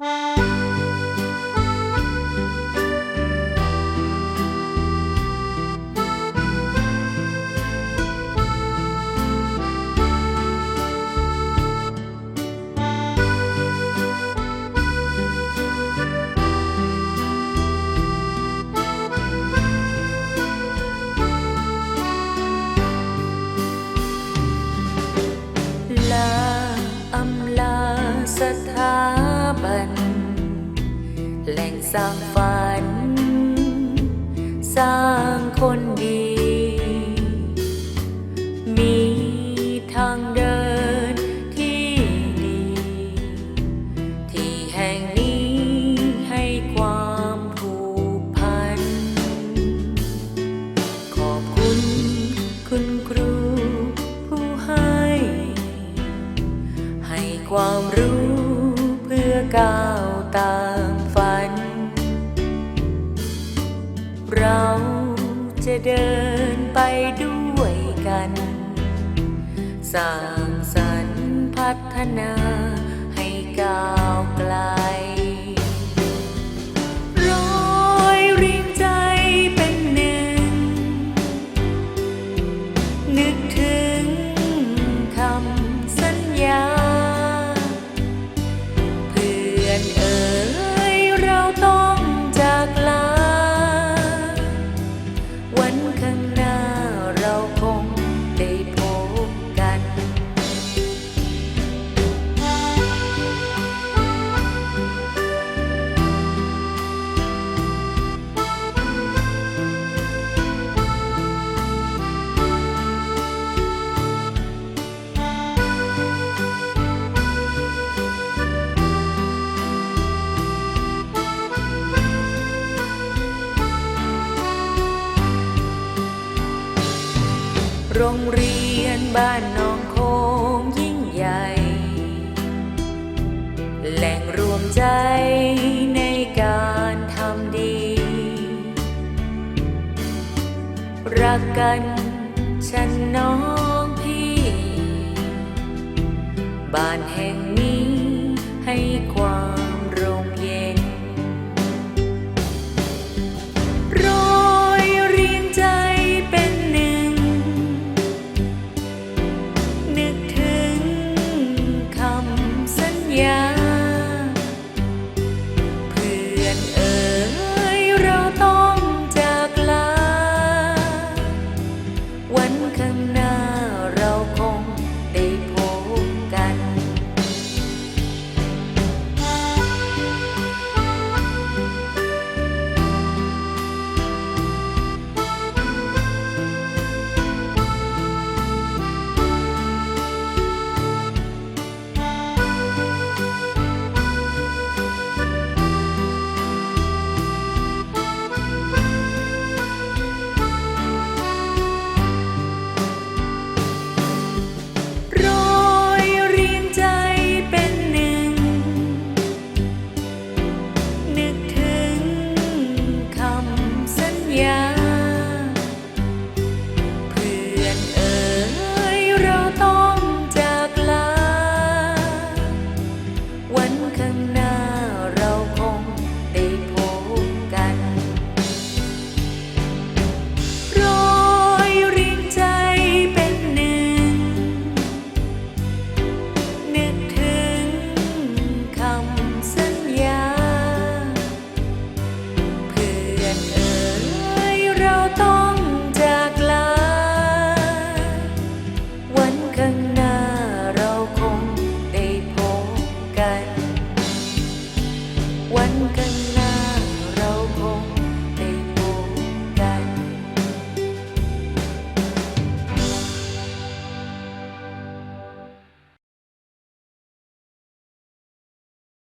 ล บัน แหล่งสร้างฝัน สร้างคนดี มีทางเดินที่ดี ที่แห่งนี้ให้ความผูกพัน ขอบคุณคุณครู ผู้ให้ ให้ความรู้ ก้าวตามฝัน เราจะเดินไปด้วยกัน สร้างสรรค์พัฒนาให้ก้าวไกล เอ๋ย โรงเรียนบ้านหนองโคงยิ่งใหญ่ แหล่งรวมใจในการทำดี รักกันฉันน้องพี่ บ้านแห่งนี้ให้กว่า nhân